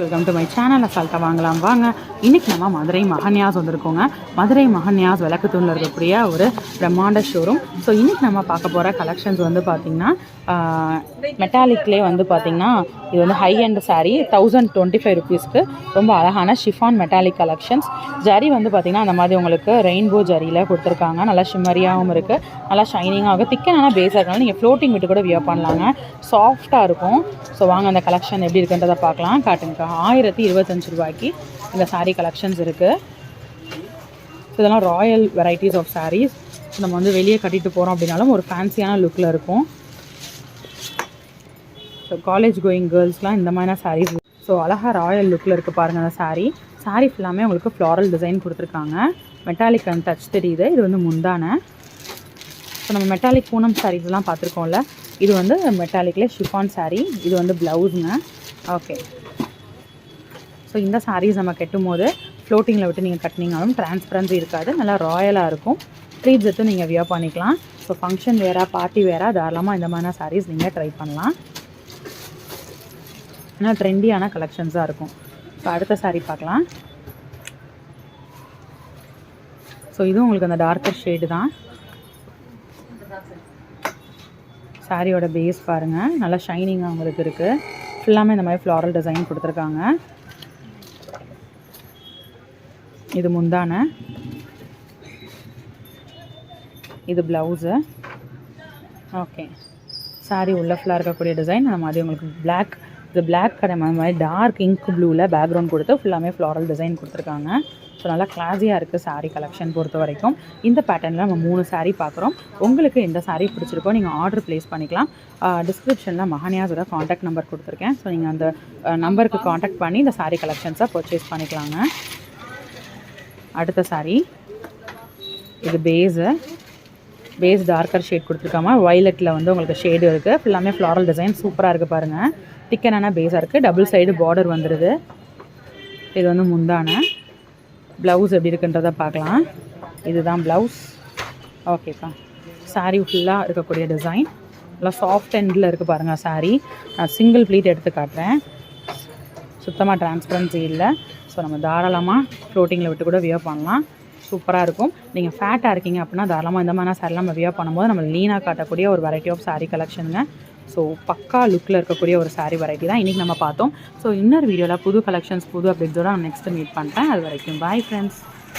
Welcome to my channel அசால்ட்டாக வாங்கலாம். வாங்க இன்னைக்கு நம்ம மதுரை மகன்யாஸ் வந்திருக்கோங்க. மதுரை மகன்யாஸ் விளக்குத்தூணில் இருக்கக்கூடிய ஒரு பிரம்மாண்ட ஷோரூம் ஸோ இன்றைக்கி நம்ம பார்க்க போகிற கலெக்ஷன்ஸ் வந்து பார்த்திங்கன்னா மெட்டாலிக்லேயே வந்து பார்த்திங்கன்னா இது வந்து high end sari thousand twenty five ருபீஸ்க்கு ரொம்ப அழகான ஷிஃபான் மெட்டாலிக் கலெக்ஷன்ஸ் ஜரி வந்து பார்த்திங்கன்னா அந்த மாதிரி உங்களுக்கு ரெயின்போ ஜரியில் கொடுத்துருக்காங்க. நல்லா ஷிம்மரியாகவும் இருக்குது நல்லா ஷைனிங்காக திக்கனான பேஸாக இருக்கனால நீங்கள் ஃப்ளோட்டிங் விட்டு கூட வியர் பண்ணலாங்க. சாஃப்டாக இருக்கும். ஸோ வாங்க அந்த கலெக்ஷன் எப்படி இருக்குன்றதை பார்க்கலாம். காட்டுங்க. ஆயிரத்தி இருபத்தஞ்சு ரூபாய்க்கு இந்த சாரீ கலெக்ஷன்ஸ் இருக்குது இதெல்லாம் ராயல் வெரைட்டிஸ் ஆஃப் சாரீஸ் நம்ம வந்து வெளியே கட்டிட்டு போகிறோம் அப்படின்னாலும் ஒரு ஃபேன்சியான லுக்கில் இருக்கும். ஸோ காலேஜ் கோயிங் கேர்ள்ஸ்லாம் இந்த மாதிரியான சாரீஸ் ஸோ அழகாக ராயல் லுக்கில் இருக்குது பாருங்கள் அந்த சாரீ சாரீ ஃபுல்லாமே உங்களுக்கு ஃப்ளாரல் டிசைன் கொடுத்துருக்காங்க. மெட்டாலிக் அண்ட் டச் தெரியுது. இது வந்து முந்தான. ஸோ நம்ம மெட்டாலிக் பூனம் சாரீஸ்லாம் பார்த்துருக்கோம்ல. இது வந்து மெட்டாலிக்கில் ஷிஃபான் சாரீ இது வந்து ப்ளவுஸுங்க ஓகே ஸோ இந்த சாரீஸ் நம்ம கட்டும் போது ஃப்ளோட்டிங்கில் விட்டு நீங்கள் கட்டினீங்களும் டிரான்ஸ்பரன்சி இருக்காது. நல்லா ராயலாக இருக்கும். ப்ளீட்ஸ் எடுத்து நீங்கள் வியர் பண்ணிக்கலாம். ஸோ ஃபங்க்ஷன் வேறு பார்ட்டி வேறு தாராளமாக இந்த மாதிரியான சாரீஸ் நீங்கள் ட்ரை பண்ணலாம். ஆனால் ட்ரெண்டியான கலெக்ஷன்ஸாக இருக்கும். ஸோ அடுத்த சாரீ பார்க்கலாம். ஸோ இதுவும் உங்களுக்கு அந்த டார்க்கர் ஷேடு தான். சாரியோட பேஸ் பாருங்கள் நல்லா ஷைனிங்காக உங்களுக்கு இருக்குது ஃபுல்லாமே இந்த மாதிரி ஃப்ளாரல் டிசைன் கொடுத்துருக்காங்க. இது முந்தான. இது ப்ளவுஸு ஓகே சாரி உள்ள ஃபுல்லாக இருக்கக்கூடிய டிசைன் அந்த மாதிரி உங்களுக்கு பிளாக் இது பிளாக் கடை அந்த மாதிரி டார்க் இங்க் ப்ளூவில் பேக்ரவுண்ட் கொடுத்து ஃபுல்லாமே ஃப்ளாரல் டிசைன் கொடுத்துருக்காங்க. ஸோ நல்லா கிளாஸியாக இருக்குது சாரீ கலெக்ஷன் பொறுத்த வரைக்கும். இந்த பேட்டர்னில் நம்ம மூணு சாரீ பார்க்குறோம். உங்களுக்கு எந்த சாரீ பிடிச்சிருக்கோ நீங்கள் ஆர்டர் ப்ளேஸ் பண்ணிக்கலாம். டிஸ்கிரிப்ஷனில் மஹானியாஸோட காண்டாக்ட் நம்பர் கொடுத்துருக்கேன். ஸோ நீங்கள் அந்த நம்பருக்கு காண்டாக்ட் பண்ணி இந்த சாரீ கலெக்ஷன்ஸை பர்ச்சேஸ் பண்ணிக்கலாங்க. அடுத்த சாரீ இது பேஸு பேஸ் டார்க்கர் ஷேட் கொடுத்துருக்காம வயலட்டில் வந்து உங்களுக்கு ஷேடு இருக்குது ஃபுல்லாமே ஃப்ளாரல் டிசைன் சூப்பராக இருக்குது பாருங்கள் திக்கனான பேஸாக இருக்குது டபுள் சைடு பார்டர் வந்துடுது இது வந்து முந்தான. ப்ளவுஸ் எப்படி இருக்குன்றத பார்க்கலாம். இதுதான் ப்ளவுஸ் ஓகேப்பா saree ஃபுல்லாக இருக்கக்கூடிய டிசைன் நல்லா சாஃப்ட் எண்டில் இருக்குது பாருங்கள் saree. நான் சிங்கிள் ப்ளீட் எடுத்து காட்டுறேன். சுத்தமாக டிரான்ஸ்பரன்சி இல்லை. ஸோ நம்ம தாராளமாக ஃப்ளோட்டிங்கில் விட்டு கூட வியர் பண்ணலாம். சூப்பராக இருக்கும். நீங்கள் ஃபேட்டாக இருக்கீங்க அப்படின்னா தாராளமாக இந்த மாதிரி சாரிலாம் நம்ம வியர் பண்ணும்போது நம்ம லீனாக காட்டக்கூடிய ஒரு வெரைட்டி ஆஃப் சாரீ கலெக்ஷனுங்க ஸோ பக்கா லுக்கில் இருக்கக்கூடிய ஒரு சாரீ வெரைட்டி தான் இன்றைக்கி நம்ம பார்த்தோம். ஸோ இன்னொரு வீடியோவில் புது கலெக்ஷன்ஸ் புது அப்டேட்ஸோடு நான் நெக்ஸ்ட்டு மீட் பண்ணுறேன் அது வரைக்கும் பாய் ஃப்ரெண்ட்ஸ்